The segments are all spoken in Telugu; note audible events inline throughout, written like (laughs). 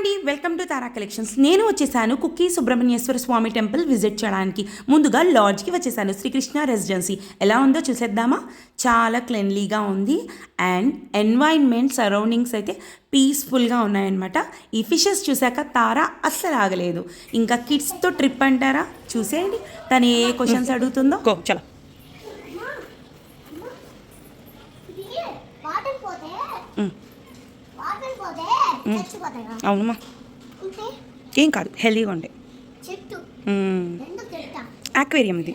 అండి వెల్కమ్ టు తారా కలెక్షన్స్. నేను వచ్చేసాను కుక్కీ సుబ్రహ్మణ్యేశ్వర స్వామి టెంపుల్ విజిట్ చేయడానికి. ముందుగా లాడ్జ్కి వచ్చేసాను శ్రీకృష్ణ రెసిడెన్సీ. ఎలా ఉందో చూసేద్దామా? చాలా క్లెన్లీగా ఉంది అండ్ ఎన్వైర్న్మెంట్ సరౌండింగ్స్ అయితే పీస్ఫుల్గా ఉన్నాయన్నమాట. ఈ ఫిషెస్ చూశాక తారా అస్సలు ఆగలేదు. ఇంకా కిడ్స్తో ట్రిప్ అంటారా? చూసేయండి. తను ఏ క్వశ్చన్స్ అడుగుతుందో. చలో ఇది వాటర్ పోతే మ్. వాటర్ పోతే చచ్చిపోతాయి అవునమ్మా. ఏం కాదు హెల్దీగా ఉండే. ఆక్వేరియం ఇది.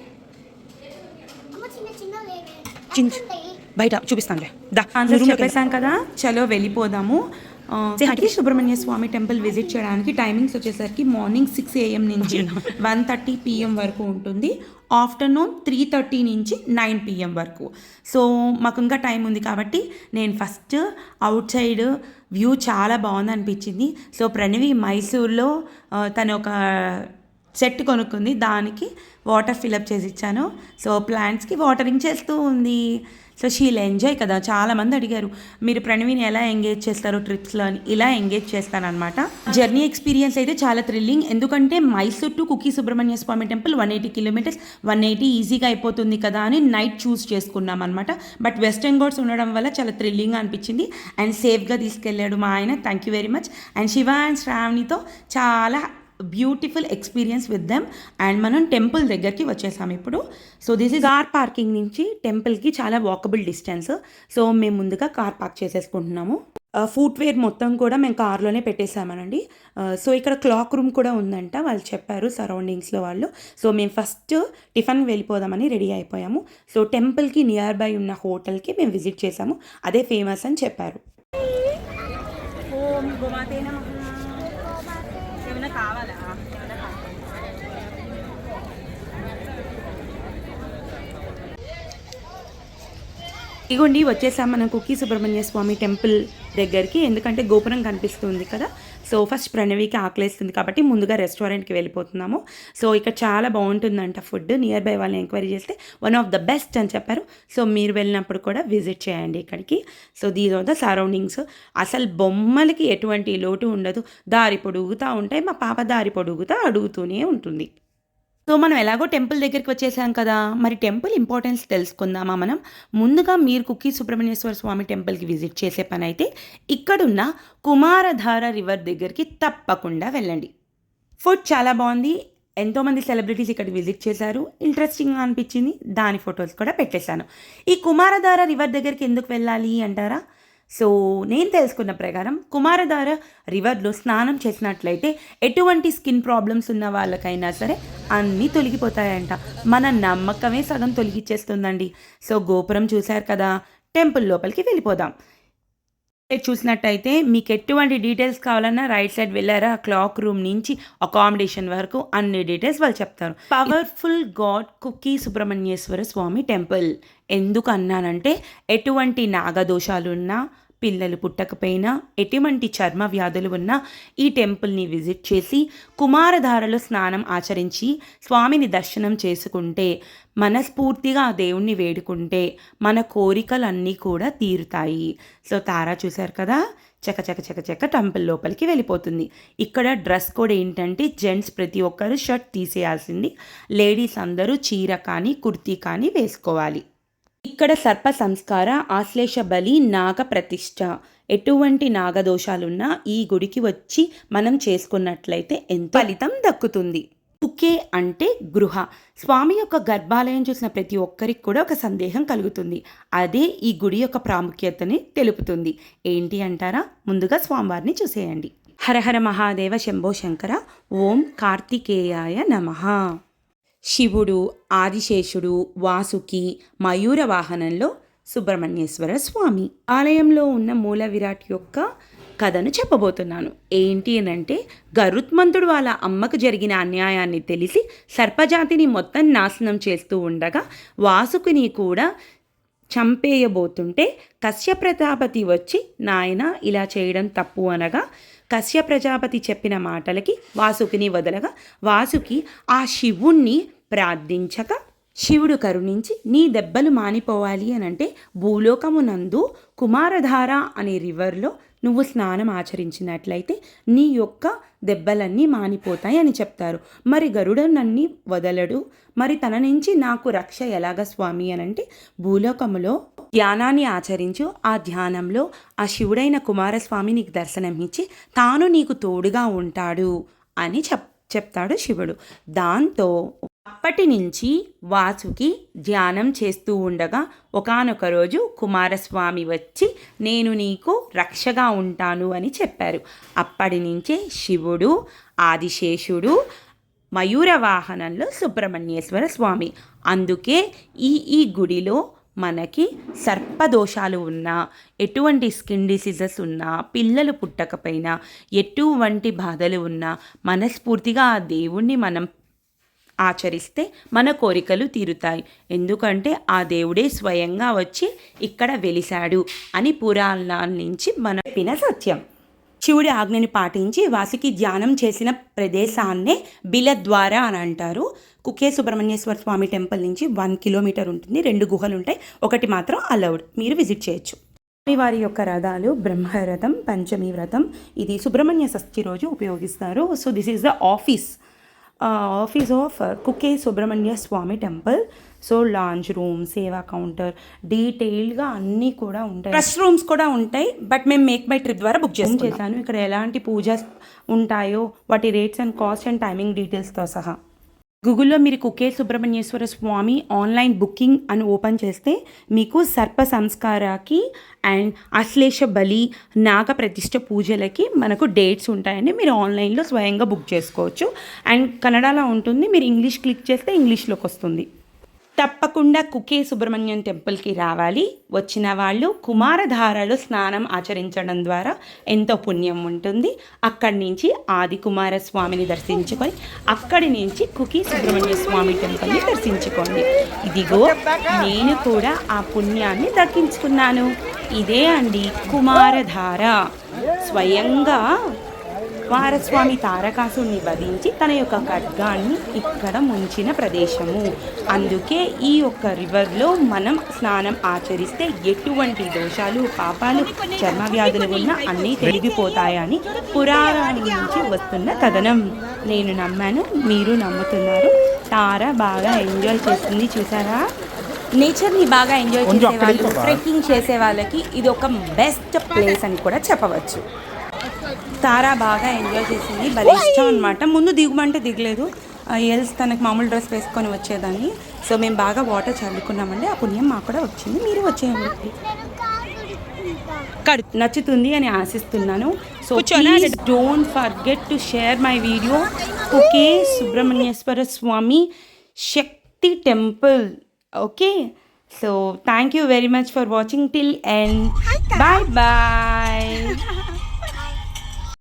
అమ్మ చిన్న చిన్న లేవే చిన్న ఎక్కడుంటాయి? బయట చూపిస్తానులే దా చెప్పేశాం కదా. చలో వెళ్ళిపోదాము. సతీ సుబ్రహ్మణ్య స్వామి టెంపుల్ విజిట్ చేయడానికి టైమింగ్స్ వచ్చేసరికి మార్నింగ్ సిక్స్ ఏఎం నుంచి (laughs) వన్ థర్టీ పిఎం వరకు ఉంటుంది. ఆఫ్టర్నూన్ త్రీ థర్టీ నుంచి నైన్ పిఎం వరకు. సో మాకు ఇంకా టైం ఉంది కాబట్టి నేను ఫస్ట్ అవుట్ సైడ్ వ్యూ చాలా బాగుంది అనిపించింది. సో ప్రణవి మైసూర్లో తను ఒక సెట్ కొనుక్కుంది. దానికి వాటర్ ఫిలప్ చేసి ఇచ్చాను. సో ప్లాంట్స్కి వాటరింగ్ చేస్తూ ఉంది. సో షీల్ ఎంజాయ్ కదా. చాలామంది అడిగారు మీరు ప్రణవిని ఎలా ఎంగేజ్ చేస్తారు ట్రిప్స్లో అని? ఇలా ఎంగేజ్ చేస్తానమాట జర్నీ ఎక్స్పీరియన్స్ అయితే చాలా థ్రిల్లింగ్. ఎందుకంటే Mysore to Kukke Subrahmanya Swamy temple one eighty kilometres one eighty ఈజీగా అయిపోతుంది కదా అని నైట్ చూస్ చేసుకున్నాం అనమాట బట్ వెస్టర్న్ గోడ్స్ ఉండడం వల్ల చాలా థ్రిల్లింగ్గా అనిపించింది. అండ్ సేఫ్గా తీసుకెళ్ళాడు మా ఆయన. Thank you very much. And Shiva and శ్రావణితో చాలా beautiful experience with them and మనం టెంపుల్ దగ్గరికి వచ్చేసాం ఇప్పుడు. So this is car parking నుంచి టెంపుల్కి చాలా వాకబుల్ డిస్టెన్స్. సో మేము ముందుగా కార్ పార్క్ చేసేసుకుంటున్నాము. ఫుట్వేర్ మొత్తం కూడా మేము కార్లోనే పెట్టేసామనండి. సో ఇక్కడ క్లాక్ రూమ్ కూడా ఉందంట వాళ్ళు చెప్పారు సరౌండింగ్స్లో వాళ్ళు. సో మేము ఫస్ట్ టిఫిన్ వెళ్ళిపోదామని రెడీ అయిపోయాము. సో టెంపుల్కి నియర్ బై ఉన్న హోటల్కి మేము విజిట్ చేసాము. అదే ఫేమస్ అని చెప్పారు. ఓం ఇగోండి వచ్చేసాం మనం కుక్కీ సుబ్రహ్మణ్య స్వామి టెంపుల్ దగ్గరికి. ఎందుకంటే గోపురం కనిపిస్తుంది కదా. సో ఫస్ట్ ప్రణవికి ఆకలేస్తుంది కాబట్టి ముందుగా రెస్టారెంట్కి వెళ్ళిపోతున్నాము. సో ఇక్కడ చాలా బాగుంటుందంట ఫుడ్. నియర్ బై వాళ్ళని ఎంక్వైరీ చేస్తే వన్ ఆఫ్ ద బెస్ట్ అని చెప్పారు. సో మీరు వెళ్ళినప్పుడు కూడా విజిట్ చేయండి ఇక్కడికి. So these are the surroundings. అసలు బొమ్మలకి ఎటువంటి లోటు ఉండదు. దారి పొడుగుతూ ఉంటాయి. మా పాప దారి పొడుగుతా అడుగుతూనే ఉంటుంది. సో మనం ఎలాగో టెంపుల్ దగ్గరికి వచ్చేసాం కదా మరి టెంపుల్ ఇంపార్టెన్స్ తెలుసుకుందామా మనం? ముందుగా మీరు కుక్కీ సుబ్రహ్మణ్యేశ్వర స్వామి టెంపుల్కి విజిట్ చేసే పని అయితే ఇక్కడున్న కుమారధార రివర్ దగ్గరికి తప్పకుండా వెళ్ళండి. ఫుడ్ చాలా బాగుంది. ఎంతోమంది సెలబ్రిటీస్ ఇక్కడ విజిట్ చేశారు. ఇంట్రెస్టింగ్గా అనిపించింది. దాని ఫొటోస్ కూడా పెట్టేశాను. ఈ కుమారధార రివర్ దగ్గరికి ఎందుకు వెళ్ళాలి అంటారా? సో నేను తెలుసుకున్న ప్రకారం కుమారధార రివర్లో స్నానం చేసినట్లయితే ఎటువంటి స్కిన్ ప్రాబ్లమ్స్ ఉన్న వాళ్ళకైనా సరే అన్నీ తొలగిపోతాయంట. మన నమ్మకమే సగం తొలగిచ్చేస్తుందండి. సో గోపురం చూశారు కదా టెంపుల్ లోపలికి వెళ్ళిపోదాం. చూసినట్టయితే మీకు ఎటువంటి డీటెయిల్స్ కావాలన్నా రైట్ సైడ్ వెళ్ళారా? క్లాక్ రూమ్ నుంచి అకామిడేషన్ వరకు అన్ని డీటెయిల్స్ వాళ్ళు చెప్తారు. Powerful god Kukke Subrahmanyeshwara Swamy temple. ఎందుకు అన్నానంటే ఎటువంటి నాగదోషాలున్నా పిల్లలు పుట్టకపోయినా ఎటువంటి చర్మ వ్యాధులు ఉన్నా ఈ టెంపుల్ని విజిట్ చేసి కుమారధారలో స్నానం ఆచరించి స్వామిని దర్శనం చేసుకుంటే మనస్ఫూర్తిగా ఆ దేవుణ్ణి వేడుకుంటే మన కోరికలన్నీ కూడా తీరుతాయి. సో తారా చూశారు కదా? చక చక చక చక టెంపుల్ లోపలికి వెళ్ళిపోతుంది. ఇక్కడ డ్రెస్ కోడ్ ఏంటంటే జెంట్స్ ప్రతి ఒక్కరు షర్ట్ తీసేయాల్సింది. లేడీస్ అందరూ చీర కానీ కుర్తీ కానీ వేసుకోవాలి. ఇక్కడ సర్ప సంస్కార ఆశ్లేష బలి నాగ ప్రతిష్ట ఎటువంటి నాగదోషాలున్నా ఈ గుడికి వచ్చి మనం చేసుకున్నట్లయితే ఎంత ఫలితం దక్కుతుంది. కుకే అంటే గృహ. స్వామి యొక్క గర్భాలయం చూసిన ప్రతి ఒక్కరికి కూడా ఒక సందేహం కలుగుతుంది. అదే ఈ గుడి యొక్క ప్రాముఖ్యతని తెలుపుతుంది. ఏంటి అంటారా? ముందుగా స్వామివారిని చూసేయండి. హరహర మహాదేవ శంభో శంకర. ఓం కార్తికేయాయ నమః. శివుడు ఆదిశేషుడు వాసుకి మయూర వాహనంలో సుబ్రహ్మణ్యేశ్వర స్వామి ఆలయంలో ఉన్న మూల విరాట్ యొక్క కథను చెప్పబోతున్నాను. ఏంటి అని అంటే గరుత్మంతుడు వాళ్ళ అమ్మకు జరిగిన అన్యాయాన్ని తెలిసి సర్పజాతిని మొత్తం నాశనం చేస్తూ ఉండగా వాసుకుని కూడా చంపేయబోతుంటే కశ్య ప్రజాపతి వచ్చి నాయన ఇలా చేయడం తప్పు అనగా కశ్య ప్రజాపతి చెప్పిన మాటలకి వాసుకిని వదలగా వాసుకి ఆ శివుణ్ణి ప్రార్థించక శివుడు కరుణించి నీ దెబ్బలు మానిపోవాలి అని అంటే భూలోకమునందు కుమారధార అనే రివర్లో నువ్వు స్నానం ఆచరించినట్లయితే నీ యొక్క దెబ్బలన్నీ మానిపోతాయి అని చెప్తారు. మరి గరుడు నన్ని వదలడు? మరి తన నుంచి నాకు రక్ష ఎలాగ స్వామి అని అంటే భూలోకములో ధ్యానాన్ని ఆచరించు ఆ ధ్యానంలో ఆ శివుడైన కుమారస్వామి నీకు దర్శనం ఇచ్చి తాను నీకు తోడుగా ఉంటాడు అని చెప్ చెప్తాడు శివుడు. దాంతో అప్పటి నుంచి వాసుకి ధ్యానం చేస్తూ ఉండగా ఒకానొక రోజు కుమారస్వామి వచ్చి నేను నీకు రక్షగా ఉంటాను అని చెప్పారు. అప్పటి నుంచే శివుడు ఆదిశేషుడు మయూర వాహనంలో సుబ్రహ్మణ్యేశ్వర స్వామి. అందుకే ఈ ఈ గుడిలో మనకి సర్పదోషాలు ఉన్నా ఎటువంటి స్కిన్ డిసీజెస్ ఉన్నా పిల్లలు పుట్టకపోయినా ఎటువంటి బాధలు ఉన్నా మనస్ఫూర్తిగా ఆ దేవుణ్ణి మనం ఆచరిస్తే మన కోరికలు తీరుతాయి. ఎందుకంటే ఆ దేవుడే స్వయంగా వచ్చి ఇక్కడ వెలిశాడు అని పురాణాల నుంచి మన పిన సత్యం. శివుడి ఆజ్ఞని పాటించి వాసుకి ధ్యానం చేసిన ప్రదేశాన్నే బిలద్వార అని అంటారు. కుకే సుబ్రహ్మణ్యేశ్వర స్వామి టెంపుల్ నుంచి వన్ కిలోమీటర్ ఉంటుంది. రెండు గుహలు ఉంటాయి. ఒకటి మాత్రం అలౌడ్. మీరు విజిట్ చేయొచ్చు. వారి యొక్క రథాలు బ్రహ్మరథం పంచమి వ్రతం. ఇది సుబ్రహ్మణ్య షష్ఠి రోజు ఉపయోగిస్తారు. So this is the office office of Kukke Subrahmanya Swamy temple. So lounge room seva counter డీటెయిల్గా అన్నీ కూడా ఉంటాయి. రెస్ట్ రూమ్స్ కూడా ఉంటాయి బట్ మేము మేక్ బై ట్రిప్ ద్వారా బుక్ చేసి చేశాను. ఇక్కడ ఎలాంటి పూజస్ ఉంటాయో వాటి rates and cost and timing డీటెయిల్స్తో సహా. గూగుల్లో మీరు కుకే సుబ్రహ్మణ్యేశ్వర స్వామి ఆన్లైన్ బుకింగ్ అని ఓపెన్ చేస్తే మీకు సర్ప సంస్కారకి అండ్ అశ్లేష బలి నాగ ప్రతిష్ట పూజలకి మనకు డేట్స్ ఉంటాయని మీరు ఆన్లైన్లో స్వయంగా బుక్ చేసుకోవచ్చు. అండ్ కన్నడలో ఉంటుంది. మీరు ఇంగ్లీష్ క్లిక్ చేస్తే ఇంగ్లీష్లోకి వస్తుంది. తప్పకుండా కుకే సుబ్రహ్మణ్యం టెంపుల్కి రావాలి. వచ్చిన వాళ్ళు కుమారధారలో స్నానం ఆచరించడం ద్వారా ఎంతో పుణ్యం ఉంటుంది. అక్కడి నుంచి ఆది కుమారస్వామిని దర్శించుకొని అక్కడి నుంచి కుకి సుబ్రహ్మణ్య స్వామి టెంపుల్ని దర్శించుకోండి. ఇదిగో నేను కూడా ఆ పుణ్యాన్ని దక్కించుకున్నాను. ఇదే అండి కుమారధార. స్వయంగా కుమారస్వామి తారకాసుని వధించి తన యొక్క ఖడ్గాన్ని ఇక్కడ ముంచిన ప్రదేశము. అందుకే ఈ యొక్క రివర్లో మనం స్నానం ఆచరిస్తే ఎటువంటి దోషాలు పాపాలు చర్మ వ్యాధులు ఉన్నా అన్నీ తొలగిపోతాయని పురాణం నుంచి వస్తున్న కథనం. నేను నమ్మాను మీరు నమ్ముతున్నారు. తార బాగా ఎంజాయ్ చేస్తుంది చూసారా? నేచర్ని బాగా ఎంజాయ్ చేసే వాళ్ళు ట్రెక్కింగ్ చేసే వాళ్ళకి ఇది ఒక బెస్ట్ ప్లేస్ అని కూడా చెప్పవచ్చు. తారా బాగా ఎంజాయ్ చేసింది. భలే ఇష్టం అనమాట ముందు దిగుమంటే దిగలేదు. ఎల్స్ తనకు మామూలు డ్రెస్ వేసుకొని వచ్చేదాన్ని. సో మేము బాగా వాటర్ చల్లుకున్నామండి. ఆ పుణ్యం మాకు కూడా వచ్చింది. మీరు వచ్చేయండి. నచ్చుతుంది అని ఆశిస్తున్నాను. So? Please don't forget to share my video okay Subrahmanyeshwara Swamy Shakti temple. Okay? So thank you very much for watching till end bye bye